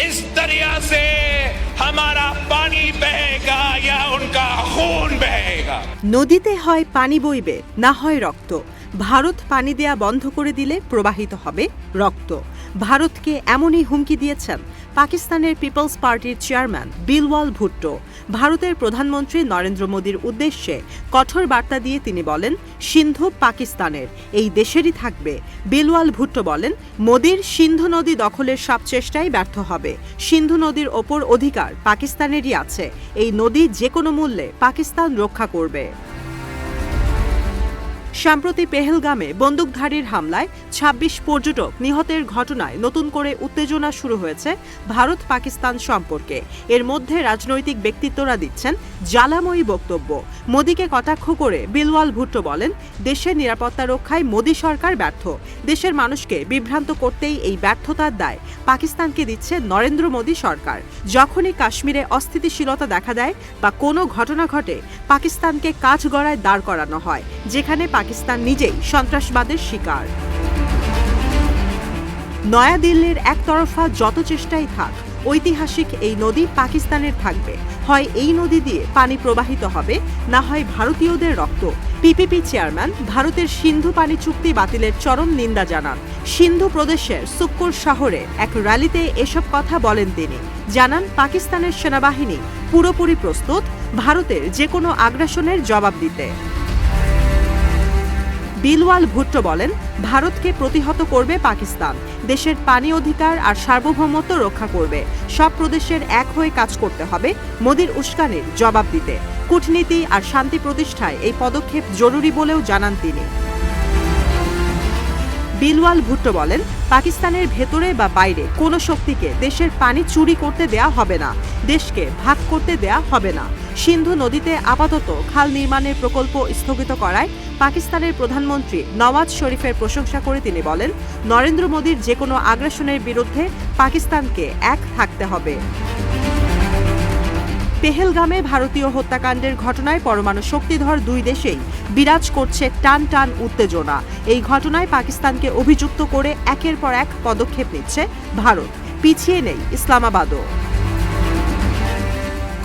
इस दरिया से हमारा पानी बहेगा या उनका खून बहेगा নদীতে হয় পানি বইবে না হয় রক্ত ভারত পানি দেয়া বন্ধ করে দিলে প্রবাহিত হবে রক্ত ভারতকে এমনই হুমকি দিয়েছেন পাকিস্তানের পিপলস পার্টির চেয়ারম্যান বিলওয়াল ভুট্টো। ভারতের প্রধানমন্ত্রী নরেন্দ্র মোদীর উদ্দেশ্যে কঠোর বার্তা দিয়ে তিনি বলেন, সিন্ধু পাকিস্তানের, এই দেশেরই থাকবে। বিলওয়াল ভুট্টো বলেন, মোদীর সিন্ধু নদী দখলের সব চেষ্টাই ব্যর্থ হবে। সিন্ধু নদীর ওপর অধিকার পাকিস্তানেরই আছে। এই নদী যে কোনো মূল্যে পাকিস্তান রক্ষা করবে। সম্প্রতি পেহেলগামে বন্দুকধারীর হামলায় ২৬ পর্যটক নিহতের ঘটনায় নতুন করে উত্তেজনা শুরু হয়েছে ভারত পাকিস্তান সম্পর্কে। এর মধ্যে রাজনৈতিক ব্যক্তিত্বরা দিচ্ছেন জ্বালাময়ী বক্তব্য। মোদীকে কটাক্ষ করে বিলওয়াল ভুট্টো বলেন, দেশের নিরাপত্তা রক্ষায় মোদী সরকার ব্যর্থ। দেশের মানুষকে বিভ্রান্ত করতেই এই ব্যর্থতার দায়। পাকিস্তানকে দিচ্ছে নরেন্দ্র মোদী সরকার। যখনই কাশ্মীরে অস্থিতিশীলতা দেখা দেয় বা কোনো ঘটনা ঘটে, পাকিস্তানকে কাঠগড়ায় দাঁড় করানো হয়, যেখানে পাকিস্তান নিজেই সন্ত্রাসবাদের শিকার। নয়াদিল্লির একতরফা যত চেষ্টাই থাক, ঐতিহাসিক এই নদী পাকিস্তানের থাকবে। হয় এই নদী দিয়ে পানি প্রবাহিত হবে, না হয় ভারতীয়দের রক্ত। পিপিপি চেয়ারম্যান, ভারতের সিন্ধু পানি চুক্তি বাতিলের চরম নিন্দা জানান। সিন্ধু প্রদেশের সুক্কুর শহরে এক র্যালিতে এসব কথা বলেন তিনি। জানান, পাকিস্তানের সেনাবাহিনী পুরোপুরি প্রস্তুত, ভারতের যে কোনো আগ্রাসনের জবাব দিতে। বিলওয়াল ভুট্টো বলেন, ভারতকে প্রতিহত করবে পাকিস্তান। দেশের পানি অধিকার আর সার্বভৌমত্ব রক্ষা করবে। সব প্রদেশের এক হয়ে কাজ করতে হবে। মোদির উস্কানির জবাব দিতে। কূটনীতি আর শান্তি প্রতিষ্ঠায় এই পদক্ষেপ জরুরি বলেও জানান তিনি। বিলওয়াল ভুট্টো বলেন পাকিস্তানের ভেতরে বা বাইরে কোনো শক্তিকে দেশের পানি চুরি করতে দেয়া হবে না, দেশকে ভাগ করতে দেয়া হবে না। সিন্ধু নদীতে আপাতত খাল নির্মাণের প্রকল্প স্থগিত করায় পাকিস্তানের প্রধানমন্ত্রী নওয়াজ শরীফের প্রশংসা করে তিনি বলেন, নরেন্দ্র মোদীর যে কোনো আগ্রাসনের বিরুদ্ধে পাকিস্তানকে এক থাকতে হবে। পেহেলগামে ভারতীয় হত্যাকাণ্ডের ঘটনায় পরমাণু শক্তিধর দুই দেশেই বিরাজ করছে টান টান উত্তেজনা। এই ঘটনায় পাকিস্তানকে অভিযুক্ত করে একের পর এক পদক্ষেপ নিচ্ছে ভারত। পিছিয়ে নেই ইসলামাবাদও।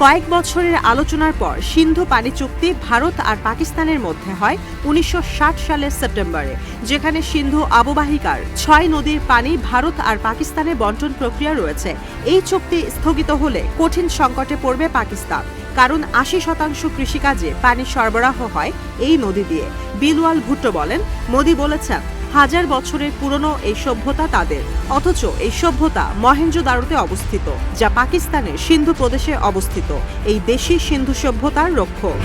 কয়েক বছরের আলোচনার পর সিন্ধু পানি চুক্তি ভারত আর পাকিস্তানের মধ্যে হয় উনিশশো ষাট সালের সেপ্টেম্বরে, যেখানে সিন্ধু আববাহিকার ছয় নদীর পানি ভারত আর পাকিস্তানে বন্টন প্রক্রিয়া রয়েছে। এই চুক্তি স্থগিত হলে কঠিন সংকটে পড়বে পাকিস্তান, কারণ আশি শতাংশ কৃষিকাজে পানি সরবরাহ হয় এই নদী দিয়ে। বিলওয়াল ভুট্টো বলেন, মোদি বলেছেন হাজার বছরের পুরনো এই সভ্যতা তাদের। অথচ এই সভ্যতা মহেঞ্জোদারোতে অবস্থিত, যা পাকিস্তানের সিন্ধু প্রদেশে অবস্থিত, এই দেশি সিন্ধু সভ্যতার রক্ষক।